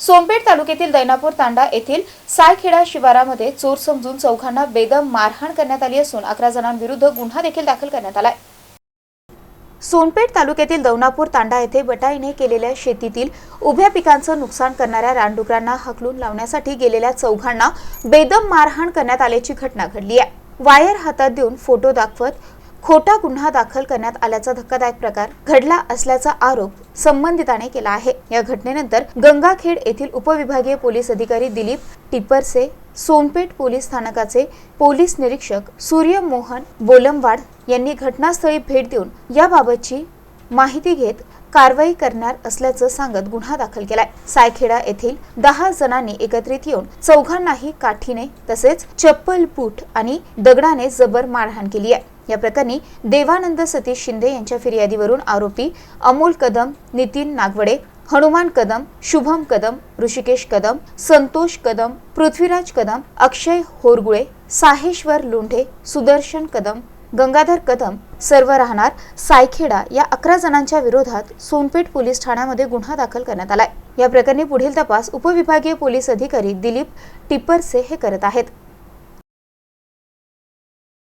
सोनपेठ तालुक्यातील दैनापूर तांडा येथील सायखेडा शिवारामध्ये चोर समजून चौघांना बेदम मारहाण करण्यात आली असून अकरा जणांविरुद्ध गुन्हा देखील दाखल करण्यात आलाय. सोनपेठ तालुक्यातील दौनापूर तांडा येथे बटाईने केलेल्या शेतीतील उभ्या पिकांचं नुकसान करणाऱ्या रानडुकरांना हकलून लावण्यासाठी गेलेल्या चौघांना बेदम मारहाण करण्यात आल्याची घटना घडली आहे. वायर हातात देऊन फोटो दाखवत खोटा गुन्हा दाखल करण्यात आल्याचा धक्कादायक प्रकार घडला असल्याचा आरोप संबंधिताने केला आहे. या घटनेनंतर गंगाखेड येथील उपविभागीय पोलीस अधिकारी दिलीप टिपरसे सोनपेठ पोलीस स्थानकाचे पोलीस निरीक्षक सूर्य मोहन बोलमवाड यांनी घटनास्थळी भेट देऊन याबाबतची माहिती घेत कारवाई करणार असल्याचं सांगत गुन्हा दाखल केलाय. सायखेडा येथील दहा जणांनी एकत्रित येऊन चौघांनाही काठीने तसेच चप्पल बूट आणि दगडाने जबर मारहाण केली आहे. या प्रकरणी देवानंद सतीश शिंदे यांच्या फिर्यादीवरून आरोपी अमोल कदम नितीन नागवडे हनुमान कदम शुभम कदम ऋषिकेश कदम संतोष कदम पृथ्वीराज कदम अक्षय होरगुळे साहेश्वर लोंढे सुदर्शन कदम गंगाधर कदम सर्व राहणार सायखेडा या अकरा जणांच्या विरोधात सोनपेठ पोलीस ठाण्यामध्ये गुन्हा दाखल करण्यात आलाय. या प्रकरणी पुढील तपास उपविभागीय पोलीस अधिकारी दिलीप टिप्परसे हे करत आहेत.